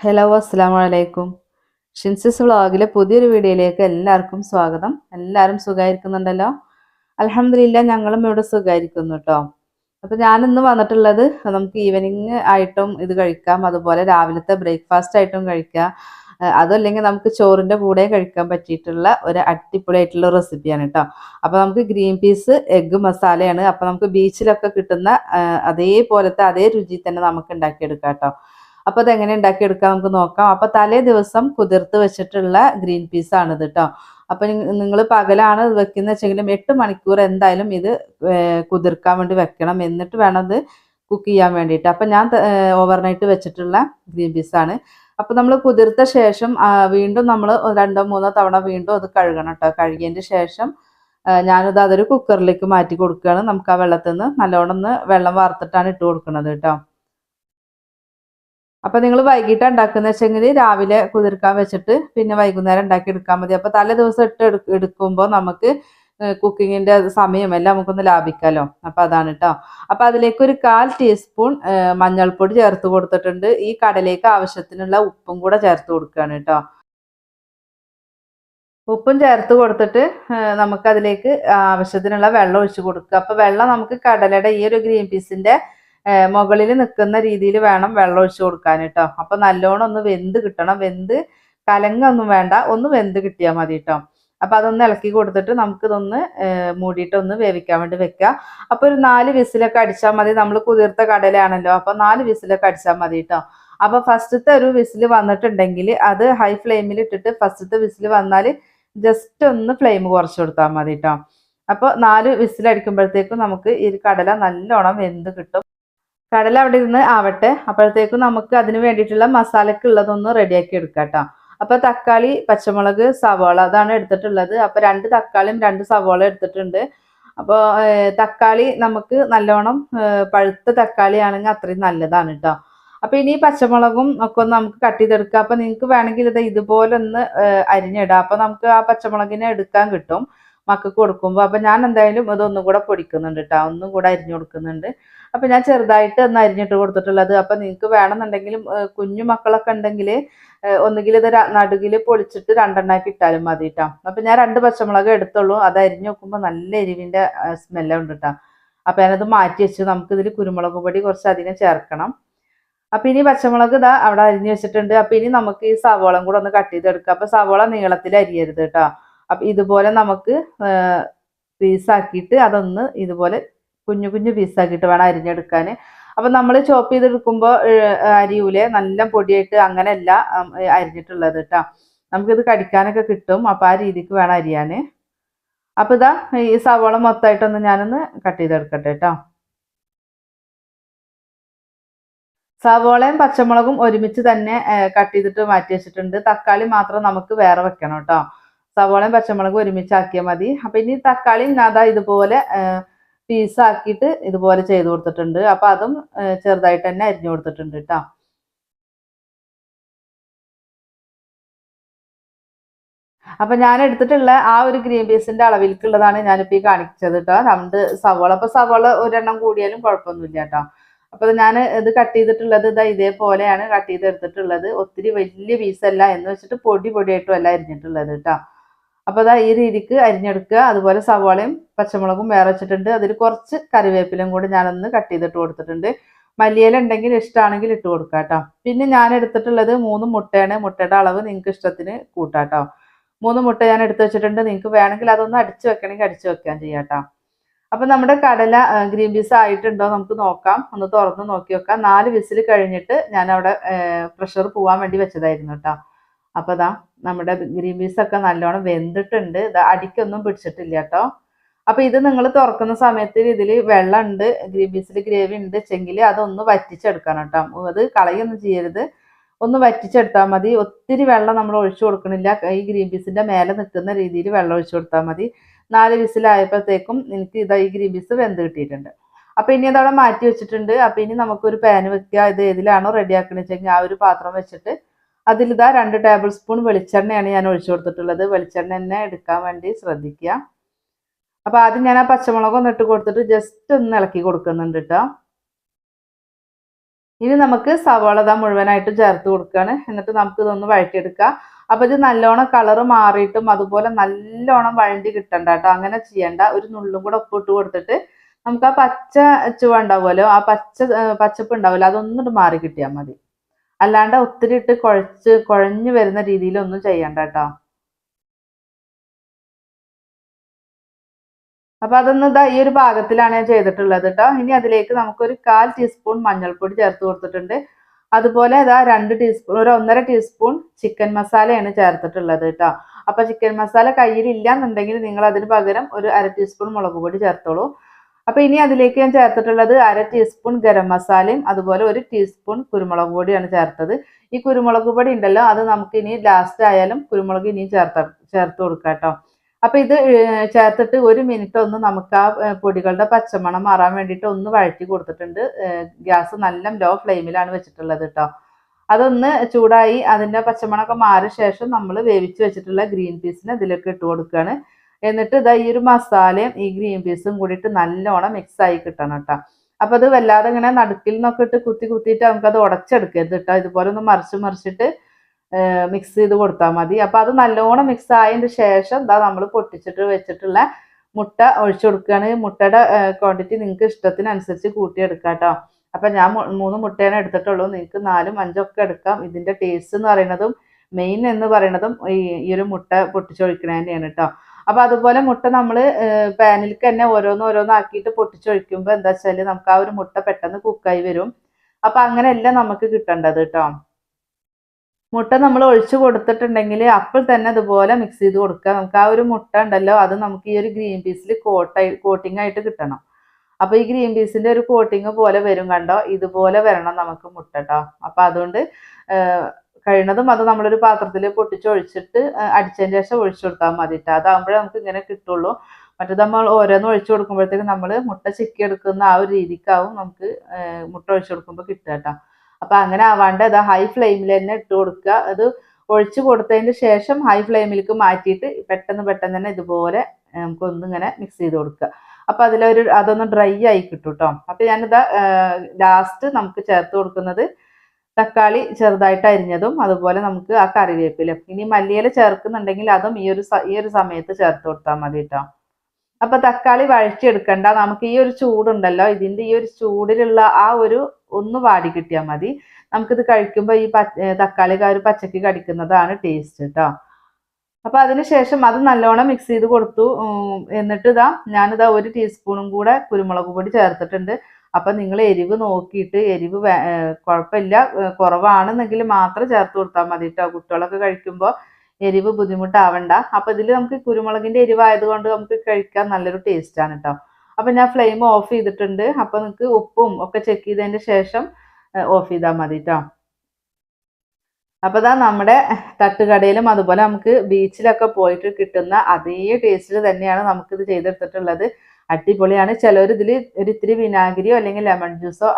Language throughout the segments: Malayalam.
ഹലോ അസ്സാം വലൈക്കും ഷിൻസിസ് വ്ളോഗിലെ പുതിയൊരു വീഡിയോയിലേക്ക് എല്ലാവർക്കും സ്വാഗതം. എല്ലാവരും സുഖമായിരിക്കുന്നുണ്ടല്ലോ അലഹമില്ല ഞങ്ങളും ഇവിടെ സുഖമായിരിക്കുന്നു കേട്ടോ അപ്പോൾ ഞാനിന്ന് വന്നിട്ടുള്ളത് നമുക്ക് ഈവനിങ് ആയിട്ടും ഇത് കഴിക്കാം അതുപോലെ രാവിലത്തെ ബ്രേക്ക്ഫാസ്റ്റ് ആയിട്ടും കഴിക്കാം. അതല്ലെങ്കിൽ നമുക്ക് ചോറിന്റെ കൂടെ കഴിക്കാൻ പറ്റിയിട്ടുള്ള ഒരു അടിപൊളിയായിട്ടുള്ള റെസിപ്പിയാണ് കേട്ടോ അപ്പോൾ നമുക്ക് ഗ്രീൻ പീസ് എഗ്ഗ് മസാലയാണ്. അപ്പോൾ നമുക്ക് ബീച്ചിലൊക്കെ കിട്ടുന്ന അതേപോലത്തെ അതേ രുചി തന്നെ നമുക്ക് ഉണ്ടാക്കിയെടുക്കാം കേട്ടോ അപ്പോൾ എങ്ങനെ ഉണ്ടാക്കിയെടുക്കാം നമുക്ക് നോക്കാം. അപ്പോൾ തലേ ദിവസം കുതിർത്ത് വെച്ചിട്ടുള്ള ഗ്രീൻ പീസ് ഇത് കേട്ടോ അപ്പോൾ നിങ്ങൾ പകലാണ് വെക്കുന്ന വെച്ചെങ്കിലും എട്ട് മണിക്കൂർ എന്തായാലും ഇത് കുതിർക്കാൻ വേണ്ടി വെക്കണം. എന്നിട്ട് വേണം ഇത് കുക്ക് ചെയ്യാൻ വേണ്ടിയിട്ട്. അപ്പം ഞാൻ ഓവർനൈറ്റ് വെച്ചിട്ടുള്ള ഗ്രീൻ പീസ് ആണ്. അപ്പോൾ നമ്മൾ കുതിർത്ത ശേഷം വീണ്ടും നമ്മൾ രണ്ടോ മൂന്നോ തവണ വീണ്ടും അത് കഴുകണം കേട്ടോ കഴുകിയതിന്റെ ശേഷം ഞാനിത് അതൊരു കുക്കറിലേക്ക് മാറ്റി കൊടുക്കുകയാണ്. നമുക്ക് ആ വെള്ളത്തിൽ നിന്ന് നല്ലോണം ഒന്ന് വെള്ളം വാർത്തിട്ടാണ് ഇട്ട് കൊടുക്കുന്നത് കേട്ടോ അപ്പൊ നിങ്ങൾ വൈകിട്ട് ഉണ്ടാക്കുന്ന വെച്ചെങ്കിൽ രാവിലെ കുതിർക്കാൻ വെച്ചിട്ട് പിന്നെ വൈകുന്നേരം ഉണ്ടാക്കി എടുക്കാൻ മതി. അപ്പൊ തലേ ദിവസം ഇട്ട് എടുക്കുമ്പോൾ നമുക്ക് കുക്കിങ്ങിന്റെ സമയം എല്ലാം നമുക്കൊന്ന് ലാഭിക്കാലോ. അപ്പൊ അതാണ് കേട്ടോ അപ്പൊ അതിലേക്ക് ഒരു കാൽ ടീസ്പൂൺ മഞ്ഞൾപ്പൊടി ചേർത്ത് കൊടുത്തിട്ടുണ്ട്. ഈ കടലേക്ക് ആവശ്യത്തിനുള്ള ഉപ്പും കൂടെ ചേർത്ത് കൊടുക്കുകയാണ് കേട്ടോ ഉപ്പും ചേർത്ത് കൊടുത്തിട്ട് നമുക്ക് നമുക്കതിലേക്ക് ആവശ്യത്തിനുള്ള വെള്ളം ഒഴിച്ചു കൊടുക്കുക. അപ്പൊ വെള്ളം നമുക്ക് കടലയുടെ ഈ ഒരു ഗ്രീൻ പീസിന്റെ മുകളിൽ നിൽക്കുന്ന രീതിയിൽ വേണം വെള്ളം ഒഴിച്ചു കൊടുക്കാൻ കേട്ടോ. അപ്പൊ നല്ലോണം ഒന്ന് വെന്ത് കിട്ടണം. വെന്ത് കലങ്ങൊന്നും വേണ്ട. ഒന്ന് വെന്ത് കിട്ടിയാൽ മതി കേട്ടോ. അപ്പൊ അതൊന്ന് ഇളക്കി കൊടുത്തിട്ട് നമുക്കിതൊന്ന് മൂടിയിട്ട് ഒന്ന് വേവിക്കാൻ വേണ്ടി വെക്കാം അപ്പൊ ഒരു നാല് വിസിലൊക്കെ അടിച്ചാൽ മതി. നമ്മൾ കുതിർത്ത കടലാണല്ലോ അപ്പൊ നാല് വിസിലൊക്കെ അടിച്ചാൽ മതി കേട്ടോ. അപ്പൊ ഫസ്റ്റത്തെ ഒരു വിസിൽ വന്നിട്ടുണ്ടെങ്കിൽ അത് ഹൈ ഫ്ലെയിമിൽ ഇട്ടിട്ട് ഫസ്റ്റത്തെ വിസിൽ വന്നാൽ ജസ്റ്റ് ഒന്ന് ഫ്ലെയിം കുറച്ച് കൊടുത്താൽ മതി കേട്ടോ. അപ്പോൾ നാല് വിസിലടിക്കുമ്പോഴത്തേക്കും നമുക്ക് ഈ കടല നല്ലോണം വെന്ത് കിട്ടും. കടല അവിടെ ഇരുന്ന് ആവട്ടെ. അപ്പോഴത്തേക്കും നമുക്ക് അതിന് വേണ്ടിയിട്ടുള്ള മസാലക്ക് ഉള്ളതൊന്ന് റെഡിയാക്കി എടുക്കാം കേട്ടോ അപ്പൊ തക്കാളി പച്ചമുളക് സവാള അതാണ് എടുത്തിട്ടുള്ളത്. അപ്പൊ രണ്ട് തക്കാളിയും രണ്ട് സവാള എടുത്തിട്ടുണ്ട്. അപ്പോൾ തക്കാളി നമുക്ക് നല്ലോണം പഴുത്ത തക്കാളി ആണെങ്കിൽ അത്രയും നല്ലതാണ് കേട്ടോ അപ്പൊ ഇനി പച്ചമുളകും ഒക്കെ ഒന്ന് നമുക്ക് കട്ട് ചെയ്തെടുക്കാം. അപ്പൊ നിങ്ങൾക്ക് വേണമെങ്കിൽ ഇത് ഇതുപോലെ ഒന്ന് അരിഞ്ഞിടാം. അപ്പൊ നമുക്ക് ആ പച്ചമുളകിനെ എടുക്കാൻ കിട്ടും മക്കൾക്ക് കൊടുക്കുമ്പോൾ. അപ്പൊ ഞാൻ എന്തായാലും ഇതൊന്നും കൂടെ പൊടിക്കുന്നുണ്ട് കേട്ടോ ഒന്നും കൂടെ അരിഞ്ഞു കൊടുക്കുന്നുണ്ട്. അപ്പൊ ഞാൻ ചെറുതായിട്ട് ഒന്ന് അരിഞ്ഞിട്ട് കൊടുത്തിട്ടുള്ളത്. അപ്പൊ നിങ്ങൾക്ക് വേണമെന്നുണ്ടെങ്കിലും കുഞ്ഞു മക്കളൊക്കെ ഉണ്ടെങ്കിൽ ഒന്നുകിൽ ഇത് നടുകിൽ പൊളിച്ചിട്ട് രണ്ടെണ്ണാക്കി ഇട്ടാലും മതി കേട്ടോ അപ്പൊ ഞാൻ രണ്ട് പച്ചമുളക് എടുത്തുള്ളൂ. അത് അരിഞ്ഞു നോക്കുമ്പോൾ നല്ല എരിവിന്റെ സ്മെല്ല് ഉണ്ട് കേട്ടോ അപ്പൊ ഞാനത് മാറ്റി വെച്ച്. നമുക്ക് ഇതിൽ കുരുമുളക് പൊടി കുറച്ച് അധികം ചേർക്കണം. അപ്പൊ ഇനി പച്ചമുളക് ഇതാ അവിടെ അരിഞ്ഞു വെച്ചിട്ടുണ്ട്. അപ്പൊ ഇനി നമുക്ക് ഈ സവോളം കൂടെ ഒന്ന് കട്ട് ചെയ്തെടുക്കാം. അപ്പൊ സവോള നീളത്തിൽ അരിയരുത് കേട്ടോ അപ്പൊ ഇതുപോലെ നമുക്ക് പീസാക്കിയിട്ട് അതൊന്ന് ഇതുപോലെ കുഞ്ഞു കുഞ്ഞു പീസാക്കിയിട്ട് വേണം അരിഞ്ഞെടുക്കാൻ അപ്പം നമ്മൾ ചോപ്പ് ചെയ്തെടുക്കുമ്പോൾ അരിയൂലെ നല്ല പൊടിയായിട്ട് അങ്ങനെയല്ല അരിഞ്ഞിട്ടുള്ളത് കേട്ടോ നമുക്കിത് കടിക്കാനൊക്കെ കിട്ടും. അപ്പോൾ ആ രീതിക്ക് വേണം അരിയാൻ അപ്പോൾ ഇതാ ഈ സവോള മൊത്തമായിട്ടൊന്ന് ഞാനൊന്ന് കട്ട് ചെയ്തെടുക്കട്ടെ കേട്ടോ സവോളയും പച്ചമുളകും ഒരുമിച്ച് തന്നെ കട്ട് ചെയ്തിട്ട് മാറ്റി വെച്ചിട്ടുണ്ട്. തക്കാളി മാത്രം നമുക്ക് വേറെ വെക്കണം കേട്ടോ സവോളയും പച്ചമുളകും ഒരുമിച്ച് ആക്കിയാൽ മതി. അപ്പം ഇനി തക്കാളി അതാ ഇതുപോലെ പീസ് ആക്കിയിട്ട് ഇതുപോലെ ചെയ്ത് കൊടുത്തിട്ടുണ്ട്. അപ്പം അതും ചെറുതായിട്ട് തന്നെ അരിഞ്ഞു കൊടുത്തിട്ടുണ്ട് കേട്ടോ അപ്പൊ ഞാൻ എടുത്തിട്ടുള്ള ആ ഒരു ഗ്രീൻ പീസിന്റെ അളവിൽക്കുള്ളതാണ് ഞാനിപ്പോ ഈ കാണിച്ചത് കേട്ടോ രണ്ട് സവോള. അപ്പൊ സവോള ഒരെണ്ണം കൂടിയാലും കുഴപ്പമൊന്നുമില്ല കേട്ടോ അപ്പൊ ഞാൻ ഇത് കട്ട് ചെയ്തിട്ടുള്ളത് ഇതാ ഇതേപോലെയാണ് കട്ട് ചെയ്തെടുത്തിട്ടുള്ളത്. ഒത്തിരി വലിയ പീസല്ല എന്ന് വെച്ചിട്ട് പൊടി പൊടിയായിട്ടും അല്ല അരിഞ്ഞിട്ടുള്ളത് കേട്ടോ അപ്പൊ അതാ ഈ രീതിക്ക് അരിഞ്ഞെടുക്കുക. അതുപോലെ സവാളയും പച്ചമുളകും വേറെ വെച്ചിട്ടുണ്ട്. അതിൽ കുറച്ച് കറിവേപ്പിലും കൂടി ഞാനൊന്ന് കട്ട് ചെയ്തിട്ട് കൊടുത്തിട്ടുണ്ട്. മല്ലിയില ഉണ്ടെങ്കിൽ ഇഷ്ടമാണെങ്കിൽ ഇട്ട് കൊടുക്കാം കേട്ടോ പിന്നെ ഞാൻ എടുത്തിട്ടുള്ളത് മൂന്ന് മുട്ടയാണ്. മുട്ടയുടെ അളവ് നിങ്ങൾക്ക് ഇഷ്ടത്തിന് കൂട്ടാം കേട്ടോ മൂന്ന് മുട്ട ഞാൻ എടുത്ത് വെച്ചിട്ടുണ്ട്. നിങ്ങൾക്ക് വേണമെങ്കിൽ അതൊന്ന് അടിച്ചു വെക്കണമെങ്കിൽ അടിച്ചു വെക്കാൻ ചെയ്യാം കേട്ടോ അപ്പൊ നമ്മുടെ കടല ഗ്രീൻ പീസ് ആയിട്ടുണ്ടോ നമുക്ക് നോക്കാം. ഒന്ന് തുറന്ന് നോക്കി നോക്കാം നാല് വിസിൽ കഴിഞ്ഞിട്ട് ഞാൻ അവിടെ പ്രഷർ പോകാൻ വേണ്ടി വെച്ചതായിരുന്നു കേട്ടോ അപ്പൊ ദാ നമ്മുടെ ഗ്രീൻ പീസ് ഒക്കെ നല്ലോണം വെന്തിട്ടുണ്ട്. ഇത് അടിക്കൊന്നും പിടിച്ചിട്ടില്ല കേട്ടോ. അപ്പൊ ഇത് നിങ്ങൾ തുറക്കുന്ന സമയത്ത് ഇതിൽ വെള്ളം ഉണ്ട് ഗ്രീൻ പീസിൽ ഗ്രേവി ഉണ്ട് വെച്ചെങ്കിൽ അതൊന്ന് വറ്റിച്ചെടുക്കണം കേട്ടോ. അത് കളയൊന്നും ചെയ്യരുത്. ഒന്ന് വറ്റിച്ചെടുത്താൽ മതി. ഒത്തിരി വെള്ളം നമ്മൾ ഒഴിച്ചു കൊടുക്കണില്ല. ഈ ഗ്രീൻ പീസിന്റെ മേലെ നിൽക്കുന്ന രീതിയിൽ വെള്ളം ഒഴിച്ചു കൊടുത്താൽ മതി. നാല് വിസിലായപ്പോഴത്തേക്കും എനിക്ക് ഇതാ ഈ ഗ്രീൻ പീസ് വെന്ത് കിട്ടിയിട്ടുണ്ട്. അപ്പൊ ഇനി അതവിടെ മാറ്റി വെച്ചിട്ടുണ്ട്. അപ്പൊ ഇനി നമുക്കൊരു പാൻ വെക്കുക ഇത് ഏതിലാണോ റെഡിയാക്കണെന്ന് വെച്ചെങ്കിൽ ആ ഒരു പാത്രം വെച്ചിട്ട് അതിലിതാ രണ്ട് ടേബിൾ സ്പൂൺ വെളിച്ചെണ്ണയാണ് ഞാൻ ഒഴിച്ചു കൊടുത്തിട്ടുള്ളത്. വെളിച്ചെണ്ണ തന്നെ എടുക്കാൻ വേണ്ടി ശ്രദ്ധിക്കുക. അപ്പൊ ആദ്യം ഞാൻ ആ പച്ചമുളക് ഒന്ന് ഇട്ട് കൊടുത്തിട്ട് ജസ്റ്റ് ഒന്ന് ഇളക്കി കൊടുക്കുന്നുണ്ട് കേട്ടോ ഇനി നമുക്ക് സവാള ദാ മുഴുവനായിട്ട് ചേർത്ത് കൊടുക്കുകയാണ് എന്നിട്ട് നമുക്ക് ഇതൊന്ന് വഴറ്റിയെടുക്കാം. അപ്പൊ ഇത് നല്ലോണം കളറ് മാറിയിട്ടും അതുപോലെ നല്ലോണം വഴണ്ടി കിട്ടണ്ട കേട്ടോ അങ്ങനെ ചെയ്യണ്ട. ഒരു നുള്ളും കൂടെ ഉപ്പിട്ട് കൊടുത്തിട്ട് നമുക്ക് ആ പച്ച ചുവ ഉണ്ടാവുമല്ലോ ആ പച്ച പച്ചപ്പ് ഉണ്ടാവുമല്ലോ അതൊന്നിട്ട് മാറി കിട്ടിയാൽ മതി. അല്ലാണ്ട് ഒത്തിരി ഇട്ട് കുഴച്ച് കുഴഞ്ഞു വരുന്ന രീതിയിലൊന്നും ചെയ്യണ്ട കേട്ടോ. അപ്പൊ അതൊന്ന് ഇതാ ഈ ഒരു ഭാഗത്തിലാണ് ഞാൻ ചെയ്തിട്ടുള്ളത് കേട്ടോ. ഇനി അതിലേക്ക് നമുക്കൊരു കാൽ ടീസ്പൂൺ മഞ്ഞൾപ്പൊടി ചേർത്ത് കൊടുത്തിട്ടുണ്ട്. അതുപോലെ ഇതാ രണ്ട് ടീസ്പൂൺ ഒരു ഒന്നര ടീസ്പൂൺ ചിക്കൻ മസാലയാണ് ചേർത്തിട്ടുള്ളത് കേട്ടോ. അപ്പൊ ചിക്കൻ മസാല കയ്യിൽ ഇല്ല എന്നുണ്ടെങ്കിൽ നിങ്ങൾ അതിന് പകരം ഒരു അര ടീസ്പൂൺ മുളക് പൊടി ചേർത്തോളൂ. അപ്പൊ ഇനി അതിലേക്ക് ഞാൻ ചേർത്തിട്ടുള്ളത് അര ടീസ്പൂൺ ഗരം മസാലയും അതുപോലെ ഒരു ടീസ്പൂൺ കുരുമുളക് പൊടിയാണ് ചേർത്തത്. ഈ കുരുമുളക് പൊടി ഉണ്ടല്ലോ അത് നമുക്ക് ഇനി ലാസ്റ്റ് ആയാലും കുരുമുളക് ഇനിയും ചേർത്ത ചേർത്ത് കൊടുക്കാം കേട്ടോ. അപ്പൊ ഇത് ചേർത്തിട്ട് ഒരു മിനിറ്റ് ഒന്ന് നമുക്ക് ആ പൊടികളുടെ പച്ചമണം മാറാൻ വേണ്ടിയിട്ട് ഒന്ന് വഴറ്റി കൊടുത്തിട്ടുണ്ട്. ഗ്യാസ് നല്ല ലോ ഫ്ലെയിമിലാണ് വെച്ചിട്ടുള്ളത് കേട്ടോ. അതൊന്ന് ചൂടായി അതിന്റെ പച്ചമണമൊക്കെ മാറിയ ശേഷം നമ്മൾ വേവിച്ച് വെച്ചിട്ടുള്ള ഗ്രീൻ പീസിന് ഇതിലേക്ക് ഇട്ട് കൊടുക്കുകയാണ് എന്നിട്ട് ഇതാ ഈ ഒരു മസാലയും ഈ ഗ്രീൻ പീസും കൂടിയിട്ട് നല്ലോണം മിക്സ് ആയി കിട്ടണം കേട്ടോ. അപ്പൊ അത് വല്ലാതെ ഇങ്ങനെ നടുക്കിൽ നിന്നൊക്കെ ഇട്ട് കുത്തി കുത്തിയിട്ട് നമുക്കത് ഉടച്ചെടുക്കരുത് കേട്ടോ. ഇതുപോലെ ഒന്ന് മറിച്ച് മറിച്ചിട്ട് മിക്സ് ചെയ്ത് കൊടുത്താൽ മതി. അപ്പോൾ അത് നല്ലോണം മിക്സ് ആയതിന് ശേഷം ഇതാ നമ്മൾ പൊട്ടിച്ചിട്ട് വെച്ചിട്ടുള്ള മുട്ട ഒഴിച്ചു കൊടുക്കുകയാണ്. മുട്ടയുടെ ക്വാണ്ടിറ്റി നിങ്ങൾക്ക് ഇഷ്ടത്തിനനുസരിച്ച് കൂട്ടിയെടുക്കാം കേട്ടോ. അപ്പം ഞാൻ മൂന്ന് മുട്ടയാണ് എടുത്തിട്ടുള്ളൂ. നിങ്ങൾക്ക് നാലും അഞ്ചും അഞ്ചൊക്കെ എടുക്കാം. ഇതിന്റെ ടേസ്റ്റ് എന്ന് പറയുന്നതും മെയിൻ എന്ന് പറയുന്നതും ഈ ഒരു മുട്ട പൊട്ടിച്ചൊഴിക്കണ തന്നെയാണ് കേട്ടോ. അപ്പോൾ അതുപോലെ മുട്ട നമ്മൾ പാനിലേക്ക് തന്നെ ഓരോന്ന് ഓരോന്ന് ആക്കിയിട്ട് പൊട്ടിച്ചൊഴിക്കുമ്പോൾ എന്താ വെച്ചാൽ നമുക്ക് ആ ഒരു മുട്ട പെട്ടെന്ന് കുക്കായി വരും. അപ്പം അങ്ങനെയല്ല നമുക്ക് കിട്ടേണ്ടത് കേട്ടോ മുട്ട നമ്മൾ ഒഴിച്ചു കൊടുത്തിട്ടുണ്ടെങ്കിൽ അപ്പോൾ തന്നെ അതുപോലെ മിക്സ് ചെയ്ത് കൊടുക്കുക. നമുക്ക് ആ ഒരു മുട്ട ഉണ്ടല്ലോ അത് നമുക്ക് ഈ ഒരു ഗ്രീൻ പീസിൽ കോട്ടായി കോട്ടിംഗ് ആയിട്ട് കിട്ടണം. അപ്പോൾ ഈ ഗ്രീൻ പീസിന്റെ ഒരു കോട്ടിങ് പോലെ വരും കണ്ടോ? ഇതുപോലെ വരണം നമുക്ക് മുട്ട കേട്ടോ അപ്പോൾ അതുകൊണ്ട് കഴിയുന്നതും അത് നമ്മളൊരു പാത്രത്തിൽ പൊട്ടിച്ചൊഴിച്ചിട്ട് അടിച്ചതിന് ശേഷം ഒഴിച്ചു കൊടുത്താൽ മതി കേട്ടോ അതാകുമ്പോഴേ നമുക്ക് ഇങ്ങനെ കിട്ടുള്ളൂ. മറ്റേത് നമ്മൾ ഓരോന്ന് ഒഴിച്ചു കൊടുക്കുമ്പോഴത്തേക്ക് നമ്മൾ മുട്ട ചിക്കി എടുക്കുന്ന ആ ഒരു രീതിക്കാവും നമുക്ക് മുട്ട ഒഴിച്ചു കൊടുക്കുമ്പോൾ കിട്ടുക കേട്ടോ അപ്പൊ അങ്ങനെ ആവാണ്ട് അത് ഹൈ ഫ്ലെയിമിൽ തന്നെ ഇട്ട് കൊടുക്കുക. അത് ഒഴിച്ചു കൊടുത്തതിന് ശേഷം ഹൈ ഫ്ലെയിമിലേക്ക് മാറ്റിയിട്ട് പെട്ടെന്ന് പെട്ടെന്ന് തന്നെ ഇതുപോലെ നമുക്കൊന്നിങ്ങനെ മിക്സ് ചെയ്ത് കൊടുക്കുക. അപ്പൊ അതിലൊരു അതൊന്ന് ഡ്രൈ ആയി കിട്ടും കേട്ടോ അപ്പൊ ഞാനിതാ ലാസ്റ്റ് നമുക്ക് ചേർത്ത് കൊടുക്കുന്നത് തക്കാളി ചെറുതായിട്ട് അരിഞ്ഞതും അതുപോലെ നമുക്ക് ആ കറിവേപ്പിലും ഇനി മല്ലിയില ചേർക്കുന്നുണ്ടെങ്കിൽ അതും ഈ ഒരു ഈ ഒരു സമയത്ത് ചേർത്ത് കൊടുത്താൽ മതി കേട്ടോ അപ്പൊ തക്കാളി വഴറ്റിയെടുക്കണ്ട. നമുക്ക് ഈ ഒരു ചൂടുണ്ടല്ലോ. ഇതിന്റെ ഈ ഒരു ചൂടിലുള്ള ആ ഒരു ഒന്ന് വാടി കിട്ടിയാൽ മതി. നമുക്കിത് കഴിക്കുമ്പോൾ ഈ തക്കാളി ഒരു പച്ചക്ക് കടിക്കുന്നതാണ് ടേസ്റ്റ് കേട്ടോ അപ്പൊ അതിനുശേഷം അത് നല്ലോണം മിക്സ് ചെയ്ത് കൊടുത്തു. എന്നിട്ട് ഇതാ ഞാനിതാ ഒരു ടീസ്പൂണും കൂടെ കുരുമുളക് പൊടി ചേർത്തിട്ടുണ്ട്. അപ്പൊ നിങ്ങൾ എരിവ് നോക്കിയിട്ട് എരിവ് കുഴപ്പമില്ല കുറവാണെന്നെങ്കിൽ മാത്രം ചേർത്ത് കൊടുത്താൽ മതി കേട്ടോ കുട്ടികളൊക്കെ കഴിക്കുമ്പോൾ എരിവ് ബുദ്ധിമുട്ടാവണ്ട. അപ്പൊ ഇതിൽ നമുക്ക് കുരുമുളകിന്റെ എരിവായതുകൊണ്ട് നമുക്ക് കഴിക്കാൻ നല്ലൊരു ടേസ്റ്റാണ് കേട്ടോ അപ്പൊ ഞാൻ ഫ്ലെയിം ഓഫ് ചെയ്തിട്ടുണ്ട്. അപ്പൊ നിങ്ങൾക്ക് ഉപ്പും ഒക്കെ ചെക്ക് ചെയ്തതിന് ശേഷം ഓഫ് ചെയ്താൽ മതി കേട്ടോ അപ്പൊ ഇതാ നമ്മുടെ തട്ടുകടയിലും അതുപോലെ നമുക്ക് ബീച്ചിലൊക്കെ പോയിട്ട് കിട്ടുന്ന അതേ ടേസ്റ്റിൽ തന്നെയാണ് നമുക്കിത് ചെയ്തെടുത്തിട്ടുള്ളത്. അടിപൊളിയാണ്. ചിലർ ഇതിൽ ഒരു ഇത്തിരി വിനാഗിരിയോ അല്ലെങ്കിൽ ലെമൺ ജ്യൂസോ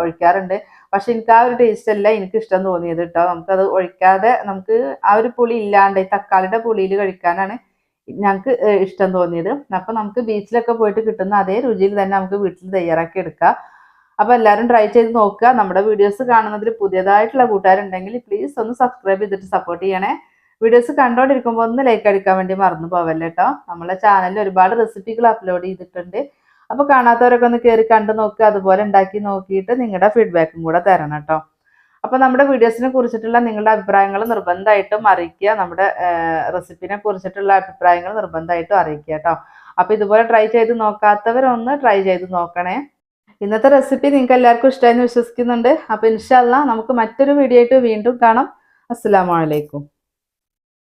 ഒഴിക്കാറുണ്ട്. പക്ഷെ എനിക്ക് ആ ഒരു ടേസ്റ്റ് അല്ല എനിക്ക് ഇഷ്ടം തോന്നിയത് കേട്ടോ നമുക്കത് ഒഴിക്കാതെ നമുക്ക് ആ ഒരു പുളി ഇല്ലാണ്ട് തക്കാളിയുടെ പുളിയിൽ കഴിക്കാനാണ് ഞങ്ങൾക്ക് ഇഷ്ടം തോന്നിയത്. അപ്പൊ നമുക്ക് ബീച്ചിലൊക്കെ പോയിട്ട് കിട്ടുന്ന അതേ രുചിയിൽ തന്നെ നമുക്ക് വീട്ടിൽ തയ്യാറാക്കി എടുക്കാം. അപ്പൊ എല്ലാവരും ട്രൈ ചെയ്ത് നോക്കുക. നമ്മുടെ വീഡിയോസ് കാണുന്നതിൽ പുതിയതായിട്ടുള്ള കൂട്ടുകാരുണ്ടെങ്കിൽ പ്ലീസ് ഒന്ന് സബ്സ്ക്രൈബ് ചെയ്തിട്ട് സപ്പോർട്ട് ചെയ്യണേ. വീഡിയോസ് കണ്ടോണ്ടിരിക്കുമ്പോൾ ഒന്ന് ലൈക്ക് അടിക്കാൻ വേണ്ടി മറന്നു പോവല്ലേ കേട്ടോ നമ്മളെ ചാനലിൽ ഒരുപാട് റെസിപ്പികൾ അപ്ലോഡ് ചെയ്തിട്ടുണ്ട്. അപ്പോൾ കാണാത്തവരൊക്കെ ഒന്ന് കയറി കണ്ടു നോക്കുക അതുപോലെ ഉണ്ടാക്കി നോക്കിയിട്ട് നിങ്ങളുടെ ഫീഡ്ബാക്കും കൂടെ തരണം കേട്ടോ അപ്പോൾ നമ്മുടെ വീഡിയോസിനെ കുറിച്ചിട്ടുള്ള നിങ്ങളുടെ അഭിപ്രായങ്ങൾ നിർബന്ധമായിട്ടും അറിയിക്കുക. നമ്മുടെ റെസിപ്പിനെ കുറിച്ചിട്ടുള്ള അഭിപ്രായങ്ങൾ നിർബന്ധമായിട്ടും അറിയിക്കുക കേട്ടോ അപ്പോൾ ഇതുപോലെ ട്രൈ ചെയ്ത് നോക്കാത്തവരൊന്ന് ട്രൈ ചെയ്ത് നോക്കണേ. ഇന്നത്തെ റെസിപ്പി നിങ്ങൾക്ക് എല്ലാവർക്കും ഇഷ്ടമായെന്ന് വിശ്വസിക്കുന്നുണ്ട്. അപ്പോൾ ഇൻഷാല്ല നമുക്ക് മറ്റൊരു വീഡിയോ ആയിട്ട് വീണ്ടും കാണാം. അസ്സാം വലൈക്കും